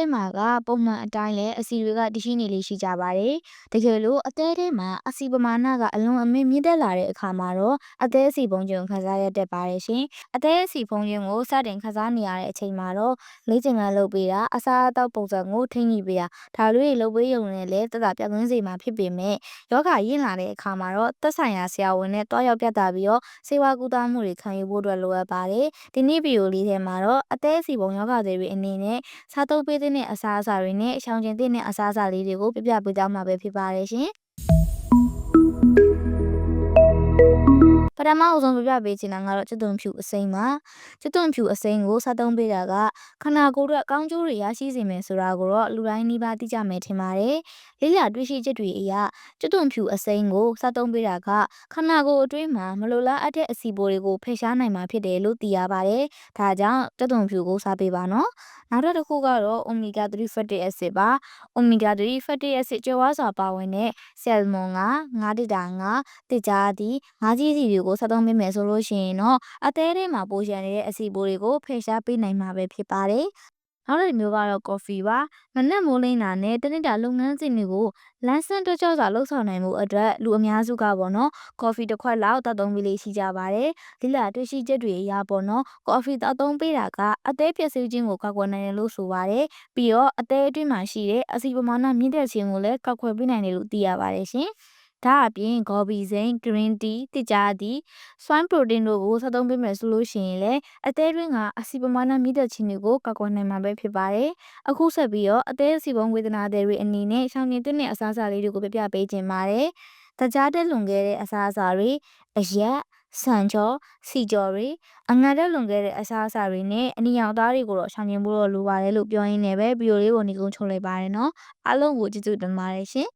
ထဲမှာကပုံမှန်အတိုင်းလဲအစီတွေကတရှိနေလေးရှိကြပါတယ်တကယ်လို့အသေးထဲမှာအစီပမာဏကအလွန်အမင်းမြင့်တက်လာတဲ့အခါမှာတော့အသေးအစီပုံခြင်းကိုခန်းစားရတတ်ပါတယ်ရှင်အသေးအစီပုံခြင်းကိုစတင်ခန်းစားနေရတဲ့အချိန်မှာတော့လေ့ကျင့်ခန်းလုပ်ပေးတာအစားအသောက်ပုံစံကိုထိန်းညှိပေးတာဒါလိုတွေလုပ်ပေးရုံနဲ့လည်းတက်တာပြသွင်းစေမှာဖြစ်ပေမဲ့ယောဂရင့်လာတဲ့အခါမှာတော့သက်ဆိုင်ရာဆရာဝန်နဲ့တွားရောက်ပြသပြီးတော့စေဝါကူတာမှုတွေခံယူဖို့အတွက်လိုအပ်ပါတယ်ဒီနေ့ဗီဒီယိုလေးထဲမှာတော့အသေးအစီပုံယောဂတွေအနေနဲ့စားသုံးပေးတဲ့အစားအစာတွေနဲ့ရှောင်ကျဉ်တဲ့အစားအစာလေးတွေကိုပြပြပေးသွားမှာပဲဖြစ်ပါတယ်ရှင် ပထမအဆုံးပြပြပေးချင်တာကတော့ကျွတ်သွန်ဖြူအစိမ်းပါကျွတ်သွန်ဖြူအစိမ်းကိုစားသုံးပေးတာကခန္ဓာကိုယ်အတွက်ကောင်းကျိုးတွေရရှိစေမယ်ဆိုတာကိုတော့လူတိုင်းနှိပါသိကြမယ်ထင်ပါတယ်လေးလာတွေ့ရှိချက်တွေအရကျွတ်သွန်ဖြူအစိမ်းကိုစားသုံးပေးတာကခန္ဓာကိုယ်အတွင်းမှာမလိုလားအပ်တဲ့အဆီပိုတွေကိုဖယ်ရှားနိုင်မှာဖြစ်တယ်လို့သိရပါတယ်ဒါကြောင့်ကျွတ်သွန်ဖြူကိုစားပေးပါနော်နောက်တစ်ခုကတော့ omega 3 fatty acid ပါ omega 3 fatty acid ကြွယ်ဝစွာပါဝင်တဲ့ဆယ်လ်မွန်ကငါးတစ်တာငါးတစ်ကြားသည်ငါးကြီးစီတွေကိုစားသုံးပေးမယ်ဆိုလို့ရှိရင်တော့အသေးထဲမှာပိုးရန်နေတဲ့အဆီပိုးတွေကိုဖယ်ရှားပေးနိုင်မှာပဲဖြစ်ပါတယ်နောက်တစ်မျိုးကတော့ coffee ပါမနက်မိုးလင်းတာနဲ့တနစ်တာလုပ်ငန်းစဉ်တွေကိုလမ်းဆန်းတွကြောစွာလှုပ်ဆောင်နိုင်မှုအတွက်လူအများစုကပေါ့နော် coffee တစ်ခွက်လောက်တောက်သုံးပြီးလေးရှိကြပါတယ်ဒီလာတွေ့ရှိချက်တွေအရပေါ့နော် coffee တောက်သုံးပေးတာကအသေးဖြစ်စေခြင်းကိုကောက်ွယ်နိုင်တယ်လို့ဆိုပါတယ်ပြီးတော့အသေးအတွင်းမှာရှိတဲ့အဆီပမာဏမြင့်တက်ခြင်းကိုလည်းကောက်ွယ်ပေးနိုင်တယ်လို့သိရပါတယ်ရှင် ဒါအပြင်ဂေါ်ဘီစိန် green tea တစ်ကြားသည် swine protein တို့ကိုစားသုံးပေးမယ်ဆိုလို့ရှိရင်လည်းအသေးတွင်းကအဆီပမာဏမြင့်တက်ခြင်းတွေကိုကောက်ကွယ်နိုင်မှာပဲဖြစ်ပါတယ်။အခုဆက်ပြီးတော့အသေးအစီပုံဝေဒနာတွေအနေနဲ့ရှောင်ကျဉ်တဲ့အစားအစာလေးတွေကိုပြပြပေးခြင်းပါတယ်။တကြားတက်လွန်ခဲ့တဲ့အစားအစာတွေအရက်ဆန်ကြောစီကြောတွေအငတ်တက်လွန်ခဲ့တဲ့အစားအစာတွေနဲ့အနီရောင်သားတွေကိုတော့ရှောင်ကျဉ်ဖို့တော့လိုပါတယ်လို့ပြောရင်းနဲ့ပဲဗီဒီယိုလေးကိုနေကုန်းချုပ်လိုက်ပါတယ်နော်အားလုံးကိုကျေးဇူးတင်ပါတယ်ရှင်